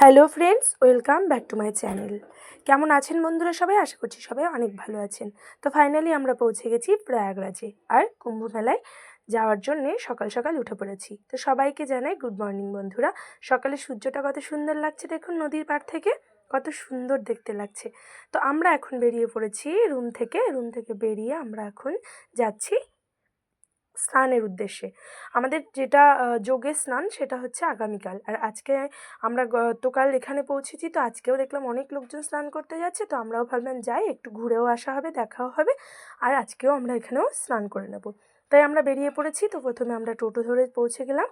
Hello friends, welcome back to my channel. কেমন আছেন বন্ধুরা সবাই? আশা করছি সবাই অনেক ভালো আছেন। তো ফাইনালি আমরা পৌঁছে গেছি প্রয়াগরাজে আর কুম্ভ মেলায় যাওয়ার জন্যে সকাল সকাল উঠে পড়েছি। তো সবাইকে জানাই গুড মর্নিং বন্ধুরা। সকালে সূর্যটা কত সুন্দর লাগছে দেখুন নদীর পাড় থেকে, কত সুন্দর দেখতে লাগছে। তো আমরা এখন বেরিয়ে পড়েছি রুম থেকে রুম থেকে বেরিয়ে আমরা এখন যাচ্ছি স্নানের উদ্দেশ্যে। আমাদের যেটা যোগের স্নান সেটা হচ্ছে আগামীকাল। আর আজকে আমরা গতকাল এখানে পৌঁছেছি, তো আজকেও দেখলাম অনেক লোকজন স্নান করতে যাচ্ছে, তো আমরাও ভাবলাম যাই, একটু ঘুরেও আসা হবে, দেখাও হবে, আর আজকেও আমরা এখানেও স্নান করে নেব। তাই আমরা বেরিয়ে পড়েছি, তো প্রথমে আমরা টোটো ধরে পৌঁছে গেলাম।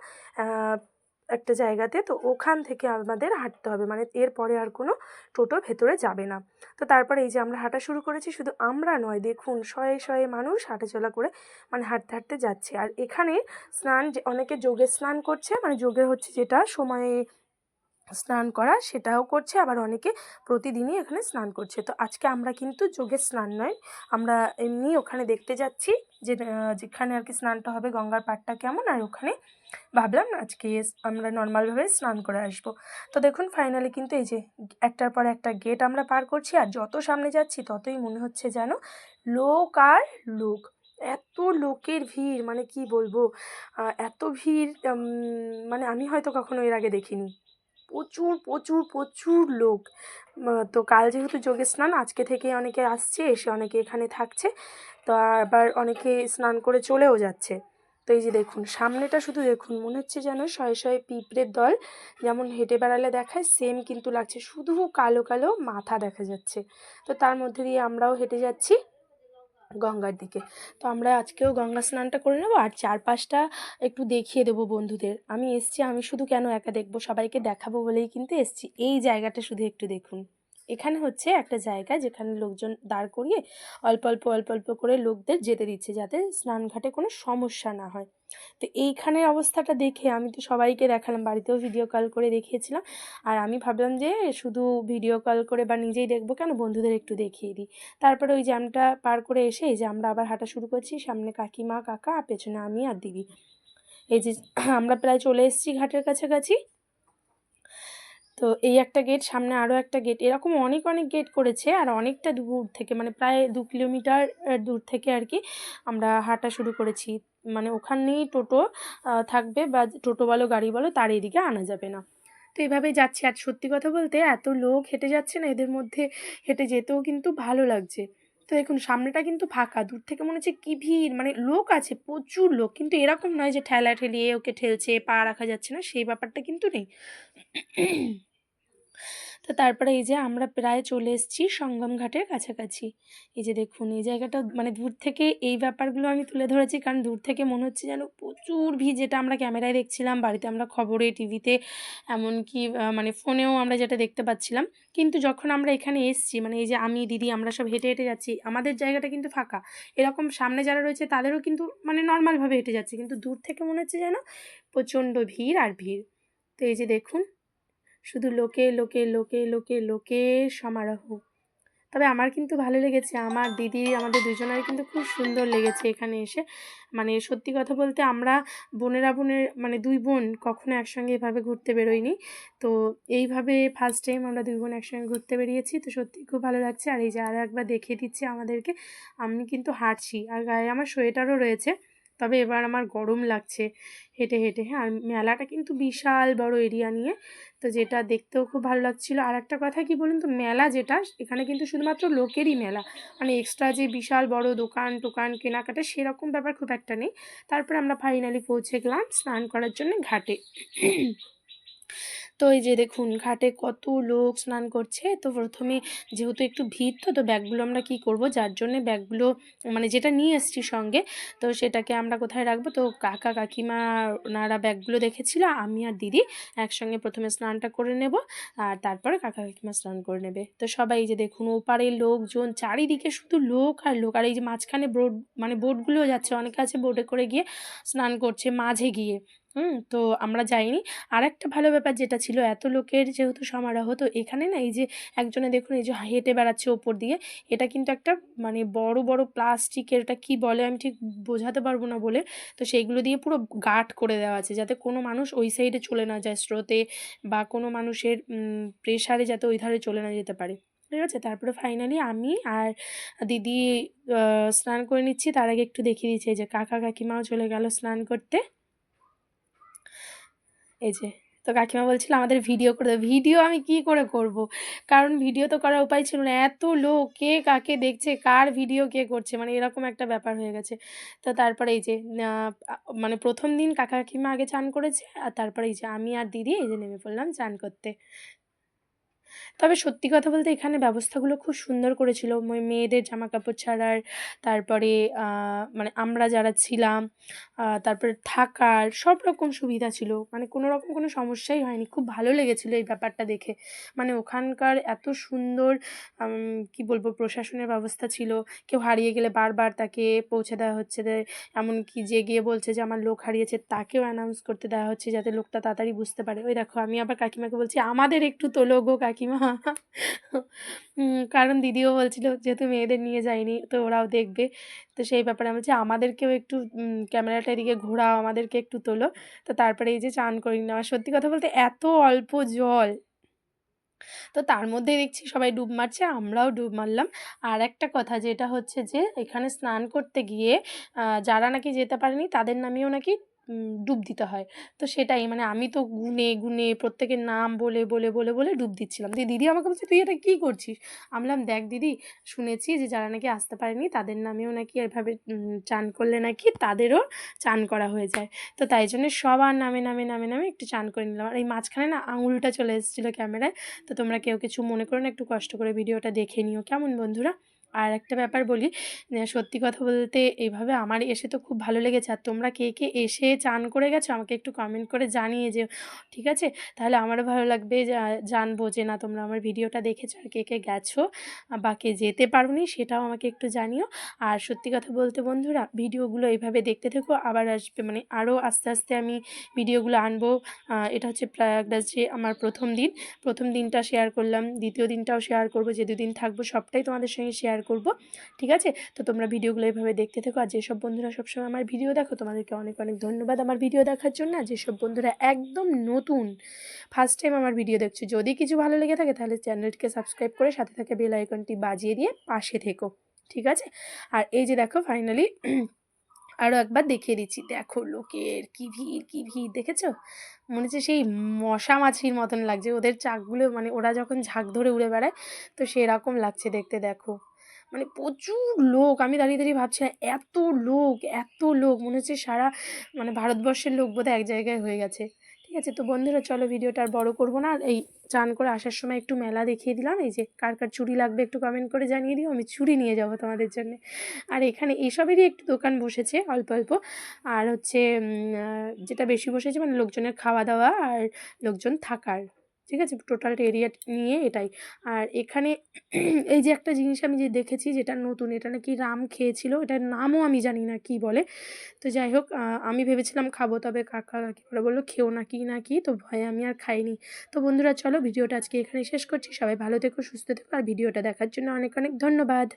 একটা জায়গাতে, তো ওখান থেকে আমাদের হাঁটতে হবে। মানে এরপরে আর কোনো টোটো ভেতরে যাবে না। তো তারপরে এই যে আমরা হাঁটা শুরু করেছি, শুধু আমরা নয়, দেখুন, শয়ে শয়ে মানুষ হাঁটাচলা করে মানে হাঁটতে হাঁটতে যাচ্ছে। আর এখানে স্নান, অনেকে যোগে স্নান করছে। মানে যোগের হচ্ছে যেটা, সময়ে স্নান করা, সেটাও করছে। আবার অনেকে প্রতিদিনই এখানে স্নান করছে। তো আজকে আমরা কিন্তু যোগের স্নান নয়, আমরা এমনি ওখানে দেখতে যাচ্ছি যে যেখানে আর কি স্নানটা হবে, গঙ্গার পাড়টা কেমন, আর ওখানে ভাবলাম আজকে আমরা নর্মালভাবে স্নান করে আসব। তো দেখুন ফাইনালি কিন্তু এই যে, একটার পর একটা গেট আমরা পার করছি, আর যত সামনে যাচ্ছি ততই মনে হচ্ছে যেন লোক আর লোক। এত লোকের ভিড় মানে কি বলব? এত ভিড় মানে আমি হয়তো কখনো এর আগে দেখিনি। প্রচুর প্রচুর প্রচুর লোক। তো কাল যেহেতু যোগে স্নান, আজকে থেকে অনেকে আসছে, এসে অনেকে এখানে থাকছে। তো আবার অনেকে স্নান করে চলেও যাচ্ছে। তো এই যে দেখুন, সামনেটা শুধু দেখুন, মনে হচ্ছে যেন শয়ে শয়ে পিঁপড়ের দল যেমন হেঁটে বেড়ালে দেখায় সেম কিন্তু লাগছে। শুধু কালো কালো মাথা দেখা যাচ্ছে। তো তার মধ্যে দিয়ে আমরাও হেঁটে যাচ্ছি। গঙ্গার দিকে। তো আমরা আজকেও গঙ্গা স্নানটা করে নেব আর চারপাশটা একটু দেখিয়ে দেবো বন্ধুদের। আমি এসছি, আমি শুধু কেন একা দেখব, সবাইকে দেখাবো বলেই কিন্তু এসছি। এই জায়গাটা শুধু একটু দেখুন। এখানে হচ্ছে একটা জায়গা যেখানে লোকজন দাঁড় করিয়ে অল্প অল্প অল্প অল্প করে লোকদের যেতে দিচ্ছে যাতে স্নানঘাটে কোনো সমস্যা না হয়। তো এইখানের অবস্থাটা দেখে আমি তো সবাইকে দেখালাম, বাড়িতেও ভিডিও কল করে দেখিয়েছিলাম। আর আমি ভাবলাম যে শুধু ভিডিও কল করে বা নিজেই দেখব কেন? বন্ধুদের একটু দেখিয়ে দিই। তারপরে ওই জ্যামটা পার করে এসে এই যে আমরা আবার হাঁটা শুরু করছি, সামনে কাকিমা, কাকা, পেছনে আমি আর দিদি। এই যে আমরা প্রায় চলে এসেছি ঘাটের কাছাকাছি। তো এই একটা গেট সামনে আরও একটা গেট এরকম অনেক অনেক গেট করেছে আর অনেকটা দূর থেকে মানে প্রায় দু কিলোমিটার দূর থেকে আর কি আমরা হাঁটা শুরু করেছি। মানে ওখানেই টোটো থাকবে বা টোটো বলো, গাড়ি বলো, তার এদিকে আনা যাবে না। তো এইভাবেই যাচ্ছি। আর সত্যি কথা বলতে এত লোক হেঁটে যাচ্ছে না, এদের মধ্যে হেঁটে যেতেও কিন্তু ভালো লাগছে। তো দেখুন, সামনেটা কিন্তু ফাঁকা। দূর থেকে মনে হচ্ছে কী ভিড়? মানে লোক আছে, প্রচুর লোক। কিন্তু এরকম নয় যে ঠেলা ঠেলিয়ে ওকে ঠেলছে, পা রাখা যাচ্ছে না, সেই ব্যাপারটা কিন্তু নেই। তো তারপরে এই যে আমরা প্রায় চলে এসেছি সঙ্গম ঘাটের কাছাকাছি। এই যে দেখুন, এই জায়গাটা মানে দূর থেকে এই ব্যাপারগুলো আমি তুলে ধরেছি, কারণ দূর থেকে মনে হচ্ছে যেন প্রচুর ভিড়, যেটা আমরা ক্যামেরায় দেখছিলাম, বাড়িতে আমরা খবরে, টিভিতে, এমনকি মানে ফোনেও আমরা যেটা দেখতে পাচ্ছিলাম। কিন্তু যখন আমরা এখানে এসেছি মানে এই যে আমি, দিদি, আমরা সব হেঁটে হেঁটে যাচ্ছি, আমাদের জায়গাটা কিন্তু ফাঁকা। এরকম সামনে যারা রয়েছে, তাদেরও কিন্তু মানে নর্মালভাবে হেঁটে যাচ্ছে, কিন্তু দূর থেকে মনে হচ্ছে যেন প্রচণ্ড ভিড় আর ভিড়। তো এই যে দেখুন শুধু লোকে লোকে লোকে লোকে লোকে সমারোহ। তবে আমার কিন্তু ভালো লেগেছে। আমার দিদি, আমাদের দুজনের কিন্তু খুব সুন্দর লেগেছে এখানে এসে। মানে সত্যি কথা বলতে আমরা বোনেরা বোনের মানে দুই বোন কখনো একসঙ্গে এভাবে ঘুরতে বেরোইনি। তো এইভাবে ফার্স্ট টাইম আমরা দুই বোন একসঙ্গে ঘুরতে বেরিয়েছি। তো সত্যি খুব ভালো লাগছে। আর এই যে আরও একবার দেখিয়ে দিচ্ছে আমাদেরকে, আমি কিন্তু হাঁটছি। আর গায়ে আমার সোয়েটারও রয়েছে। তবে এবার আমার গরম লাগছে, হেঁটে হেঁটে। হ্যাঁ আর মেলাটা কিন্তু বিশাল বড় এরিয়া নিয়ে, তো যেটা দেখতেও খুব ভালো লাগছিল। আর একটা কথা কি বলুন তো, মেলা যেটা, এখানে কিন্তু শুধুমাত্র লোকেরই মেলা। মানে এক্সট্রা যে বিশাল বড় দোকান, টোকান, কেনাকাটা, সেরকম ব্যাপার খুব একটা নেই। তারপরে আমরা ফাইনালি পৌঁছে গেলাম স্নান করার জন্য ঘাটে। তো এই যে দেখুন, ঘাটে কত লোক স্নান করছে। তো প্রথমে যেহেতু একটু ভিড় তো তো ব্যাগগুলো আমরা কি করব? যার জন্যে ব্যাগগুলো মানে যেটা নিয়ে এসেছি সঙ্গে, তো সেটাকে আমরা কোথায় রাখব? তো কাকা কাকিমা ওনারা ব্যাগগুলো দেখেছিল, আমি আর দিদি একসঙ্গে প্রথমে স্নানটা করে নেব, আর তারপরে কাকা কাকিমা স্নান করে নেবে। তো সবাই এই যে দেখুন, ওপারের লোকজন, চারিদিকে শুধু লোক আর লোক। আর এই যে মাঝখানে বোট মানে বোটগুলোও যাচ্ছে, অনেকে আছে বোটে করে গিয়ে স্নান করছে, মাঝে গিয়ে। হুম, তো আমরা যাইনি। আর একটা ভালো ব্যাপার যেটা ছিল, এত লোকের যেহেতু সমারোহ, তো এখানে না এই যে একজনে দেখুন, এই যে হেঁটে বেড়াচ্ছে ওপর দিয়ে, এটা কিন্তু একটা মানে বড় বড় প্লাস্টিকের এটা কি বলে আমি ঠিক বোঝাতে পারব না বলে, তো সেইগুলো দিয়ে পুরো গার্ড করে দেওয়া আছে যাতে কোনো মানুষ ওই সাইডে চলে না যায় স্রোতে বা কোনো মানুষের প্রেশারে যাতে ওই ধারে চলে না যেতে পারে। ঠিক আছে? তারপরে ফাইনালি আমি আর দিদি স্নান করে নিচ্ছি। তার আগে একটু দেখিয়ে দিচ্ছি যে কাকা কাকিমাও চলে গেল স্নান করতে। এই যে, তো কাকিমা বলছিল আমাদের ভিডিও করে দেবে। ভিডিও আমি কি করে করব? কারণ ভিডিও তো করার উপায় ছিল না। এত লোক, কে কাকে দেখছে, কার ভিডিও কে করছে মানে এরকম একটা ব্যাপার হয়ে গেছে। তো তারপরে এই যে মানে প্রথম দিন কাকা কাকিমা আগে চান করেছে, আর তারপরে এই যে আমি আর দিদি এই যে নেমে পড়লাম চান করতে। তবে সত্যি কথা বলতে এখানে ব্যবস্থাগুলো খুব সুন্দর করেছিল। মেয়েদের জামা কাপড় ছাড়ার, তারপরে মানে আমরা যারা ছিলাম তারপরে থাকার সব রকম সুবিধা ছিল। মানে কোনো রকম কোনো সমস্যাই হয়নি। খুব ভালো লেগেছিল এই ব্যাপারটা দেখে। মানে ওখানকার এত সুন্দর কি বলব, প্রশাসনের ব্যবস্থা ছিল। কেউ হারিয়ে গেলে বারবার তাকে পৌঁছে দেওয়া হচ্ছে। এমনকি যে গিয়ে বলছে যে, আমার লোক হারিয়েছে, তাকেও অ্যানাউন্স করতে দেওয়া হচ্ছে যাতে লোকটা তাড়াতাড়ি বুঝতে পারে। ওই দেখো, আমি আবার কাকিমাকে বলছি, আমাদের একটু তোলো গো কাকিমা। কারণ দিদিও বলছিল, যেহেতু মেয়েদের নিয়ে যায়নি তো ওরাও দেখবে। তো সেই ব্যাপারে আমি বলছি, আমাদেরকেও একটু ক্যামেরাটা এদিকে ঘোরাও, আমাদেরকে একটু তোলো। তো তারপরে এই যে চান করি নেওয়া সত্যি কথা বলতে এত অল্প জল। তো তার মধ্যে দেখছি সবাই ডুব মারছে, আমরাও ডুব মারলাম। আর একটা কথা, যেটা হচ্ছে যে, এখানে স্নান করতে গিয়ে যারা নাকি যেতে পারেনি, তাদের নামেও নাকি ডুব দিতে হয়। তো সেটাই মানে আমি তো গুনে গুনে প্রত্যেকের নাম বলে বলে বলে বলে ডুব দিচ্ছিলাম। দিয়ে দিদি আমাকে বলছে, তুই এটা কী করছিস? আমি বললাম, দেখ দিদি, শুনেছি যে যারা নাকি আসতে পারেনি, তাদের নামেও নাকি এভাবে চান করলে নাকি তাদেরও চান করা হয়ে যায়। তো তাই জন্য সবার নামে নামে নামে নামে একটু চান করে নিলাম। আর এই মাঝখানে না আঙুলটা চলে এসেছিল ক্যামেরায়। তো তোমরা কেউ কিছু মনে করো না, একটু কষ্ট করে ভিডিওটা দেখে নিও। কেমন বন্ধুরা? আর একটা ব্যাপার বলি সত্যি কথা বলতে এইভাবে আমার এসে তো খুব ভালো লেগেছে। আর তোমরা কে কে এসে চান করে গেছো আমাকে একটু কমেন্ট করে জানিয়ে যে ঠিক আছে? তাহলে আমারও ভালো লাগবে জানব যে, না, তোমরা আমার ভিডিওটা দেখেছ আর কে কে গেছো বা কে যেতে পারোনি সেটাও আমাকে একটু জানিও। আর সত্যি কথা বলতে বন্ধুরা, ভিডিওগুলো এইভাবে দেখতে থেকো, আবার আসবে মানে আরও আস্তে আস্তে আমি ভিডিওগুলো আনব। এটা হচ্ছে প্রয়াগরাজে আমার প্রথম দিন। প্রথম দিনটা শেয়ার করলাম, দ্বিতীয় দিনটাও শেয়ার করব যে দুদিন থাকব সবটাই তোমাদের সঙ্গে শেয়ার করব, ঠিক আছে? তো তোমরা ভিডিওগুলো এইভাবে দেখতে থেকো। আর যেসব বন্ধুরা সবসময় আমার ভিডিও দেখো, তোমাদেরকে অনেক অনেক ধন্যবাদ আমার ভিডিও দেখার জন্য। আর যেসব বন্ধুরা একদম নতুন ফার্স্ট টাইম আমার ভিডিও দেখছ, যদি কিছু ভালো লেগে থাকে তাহলে চ্যানেলটিকে সাবস্ক্রাইব করে সাথে থাকে বেল আইকনটি বাজিয়ে দিয়ে পাশে থেকো, ঠিক আছে? আর এই যে দেখো ফাইনালি আরও একবার দেখিয়ে দিচ্ছি। দেখো লোকের কি ভিড় কি ভিড়, দেখেছ? মনে হচ্ছে সেই মশা মাছির মতন লাগছে। ওদের চাকগুলো মানে ওরা যখন ঝাঁক ধরে উড়ে বেড়ায়, তো সেরকম লাগছে দেখতে, দেখো। মানে প্রচুর লোক, আমি দাঁড়িয়ে দাঁড়িয়ে ভাবছিলাম, এত লোক এত লোক, মনে হচ্ছে সারা মানে ভারতবর্ষের লোক বোধহয় এক জায়গায় হয়ে গেছে। ঠিক আছে, তো বন্ধুরা চলো ভিডিওটা আর বড় করব না। এই চান করে আসার সময় একটু মেলা দেখিয়ে দিলাম। এই যে কার কার চুড়ি লাগবে একটু কমেন্ট করে জানিয়ে দিও, আমি চুড়ি নিয়ে যাব তোমাদের জন্য। আর এখানে এসবেরই একটু দোকান বসেছে অল্প অল্প। আর হচ্ছে যেটা বেশি বসেছে মানে লোকজনের খাওয়া দাওয়া আর লোকজন থাকার। ঠিক আছে? টোটাল এরিয়া নিয়ে এটাই। আর এখানে এই যে একটা জিনিস আমি যে দেখেছি যেটা নতুন, এটা নাকি রাম খেয়েছিল, এটার নামও আমি জানি না কি বলে। তো যাই হোক আমি ভেবেছিলাম খাব, তবে কাকা কাকিমারা বলল, খেও না কি না কি? তো ভয়ে আমি আর খাইনি। তো বন্ধুরা, চলো ভিডিওটা আজকে এখানে শেষ করছি। সবাই ভালো থেকো, সুস্থ থেকো, আর ভিডিওটা দেখার জন্য অনেক অনেক ধন্যবাদ।